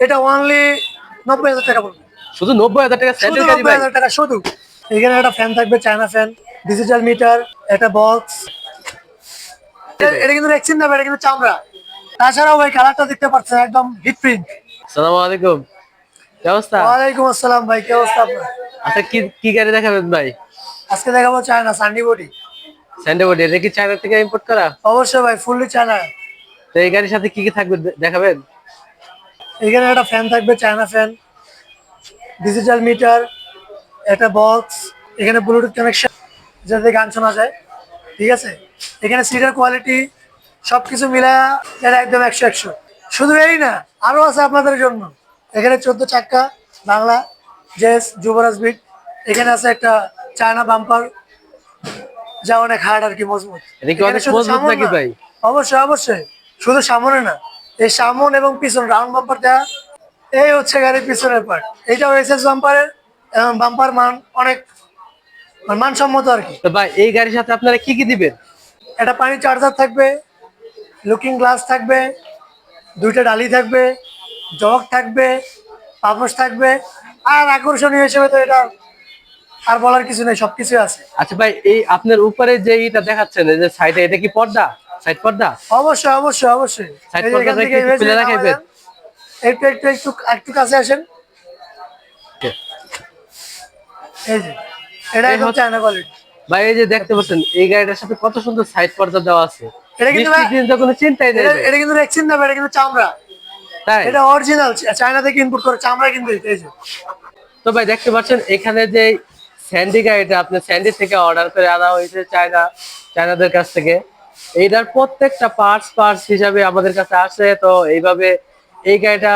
এটা অনলি নব্বই হাজার টাকা পড়বে শুধু নব্বই হাজার টাকা শুধু নব্বই হাজার টাকা শুধু। এখানে একটা ফ্যান থাকবে চায়না ফ্যান ডিজিটাল মিটার একটা বক্স এটা কিন্তু রেক্সিন না এটা কিন্তু চামড়া। তাছাড়াও ভাই কালারটা দেখতে পাচ্ছেন একদম হিট প্রিন্ট সালাম আলাইকুম। কি অবস্থা? ওয়ালাইকুম আসসালাম ভাই কি অবস্থা আপনার? আচ্ছা কি কি গাড়ি দেখাবেন ভাই? আজকে দেখাবো চায়না সান্ডি বডি স্যান্ডেল বডি এটা কি চায়না থেকে ইম্পোর্ট করা? অবশ্যই ভাই ফুললি চায়না তো এই গাড়ির সাথে কি কি থাকবে দেখাবেন? এখানে একটা ফ্যান থাকবে চায়না ফ্যান ডিজিটাল মিটার একটা বক্স এখানে ব্লুটুথ কানেকশন যাতে গান শোনা যায় ঠিক আছে? এখানে সিটের কোয়ালিটি সবকিছু মিলা এটা একদম একশো একশো। শুধু এই না আরও আছে আপনাদের জন্য। এখানে চোদ্দ চাক্কা বাংলা জেস যুবরাজ বিট এখানে আছে একটা চায়না বাম্পার যা অনেক হার্ড আর কি মজবুত? অবশ্যই অবশ্যই। শুধু সামনে না এই সামন এবং পিছন রাউন্ড বাম্পার দেওয়া এই হচ্ছে গাড়ির পিছনের পার্ট এইটাও এসএস বাম্পারের এবং বাম্পার মান অনেক মানে মানসম্মত আর কি। তো ভাই এই গাড়ির সাথে আপনারা কি কি দিবেন? একটা পানি চার্জার থাকবে লুকিং গ্লাস থাকবে দুইটা ডালি থাকবে জগ থাকবে পাপোশ থাকবে আর আকর্ষণীয় হিসেবে তো এটা আর বলার কিছু নেই সবকিছু আছে। আচ্ছা ভাই এই আপনার উপরে যে এটা দেখাচ্ছেন এই যে সাইডে এটা কি পর্দা? সাইড পর্দা? অবশ্যই অবশ্যই অবশ্যই। একটু image খুলে রাখাইবেন? একটু একটু একটু একটু কাছে আসেন। এই যে এটা একদম চায়না কোয়ালিটি ভাই এই যে দেখতে পাচ্ছেন এই গাড়িটার সাথে কত সুন্দর সাইড পর্দা দেওয়া আছে। এটা কিন্তু কোনো চিন্তাই নেই এটা কিন্তু রেক্সিন না এটা কিন্তু চামড়া। তাই? এটা অরিজিনাল চায়না থেকে ইনপুট করে চামড়া কিন্তু এই যে। তো ভাই দেখতে পাচ্ছেন এখানে যে স্যান্ডি গাড়িটা আপনি স্যান্ডি থেকে অর্ডার করে আনা হয়েছে চায়না চায়নাদের কাছ থেকে। এইটার প্রত্যেকটা পার্টস পার্টস হিসাবে আমাদের কাছে আসে। তো এইভাবে এই গাড়িটা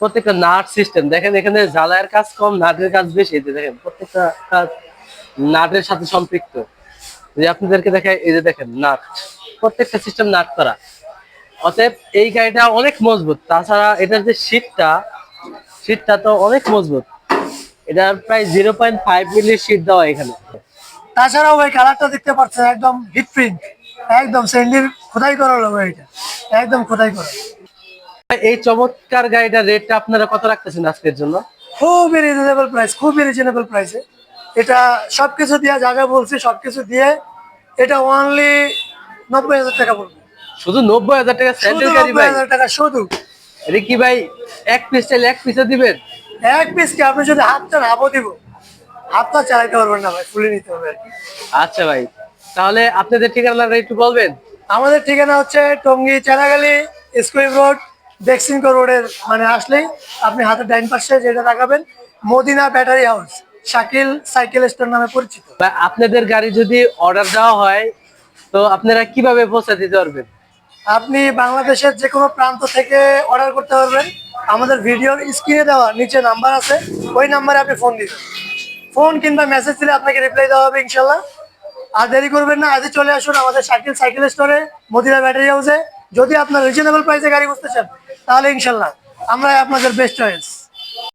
প্রত্যেকটা নাট সিস্টেম দেখেন এখানে জ্বালায়ের কাজ কম, নাটের কাজ বেশি। দেখেন, প্রত্যেকটা কাজ নাটের সাথে সম্পৃক্ত। যে আপনাদেরকে দেখায় এই যে দেখেন, নাট। প্রত্যেকটা সিস্টেম নাট করা। অতএব এই গাড়িটা অনেক মজবুত। তাছাড়া এটার যে সিটটা সিটটা তো অনেক মজবুত। এটা প্রায় zero point five milli sheet দেওয়া এখানে। তাছাড়াও ভাই কালারটা দেখতে পাচ্ছেন, একদম হিট প্রিন্ট একদম স্যান্ডির খোদাই করা লোক এটা। একদম খোদাই করা। এই চমৎকার গাড়িটার রেটটা আপনারা কত রাখতেছেন আজকের জন্য? খুবই রিজনেবল প্রাইস খুবই রিজনেবল প্রাইসে এটা সবকিছু দিয়ে যা যা বলছি সবকিছু দিয়ে এটা অনলি নব্বই হাজার টাকা পড়বে শুধু নব্বই হাজার টাকা শুধু স্যান্ডেল গাড়ি নব্বই ভাই হাজার টাকা শুধু। এটা কি ভাই এক পিস চাইলে এক পিসে দিবেন? এক পিস কি? আপনি যদি হাত চান হাফও দিব। হাতটা চালাইতে পারবেন না ভাই ফুলে নিতে হবে আর কি। আচ্ছা ভাই তাহলে আপনাদের ঠিকানাটা একটু বলবেন? আমাদের ঠিকানা হচ্ছে টঙ্গী চানাগালি স্কুল রোড বেক্সিনকো রোডের মানে আসলেই আপনি হাতের ডাইন পাশে যেটা তাকাবেন Madina battery house Shakil cycle store নামে পরিচিত। আপনাদের গাড়ি যদি অর্ডার দেওয়া হয় তো আপনারা কীভাবে পৌঁছে দিতে পারবেন? আপনি বাংলাদেশের যে কোনো প্রান্ত থেকে অর্ডার করতে পারবেন। আমাদের ভিডিওর স্ক্রিনে দেওয়া নিচে নাম্বার আছে ওই নাম্বারে আপনি ফোন দিবেন। ফোন কিংবা মেসেজ দিলে আপনাকে রিপ্লাই দেওয়া হবে ইনশাল্লাহ। আর দেরি করবেন না, আজই চলে আসুন আমাদের সাইকেল সাইকেল স্টোরে মদিরা ব্যাটারি হাউসে যদি আপনার রিজনেবল প্রাইসে গাড়ি বুঝতে চান, তাহলে ইনশাল্লাহ আমরা আপনাদের বেস্ট চয়েস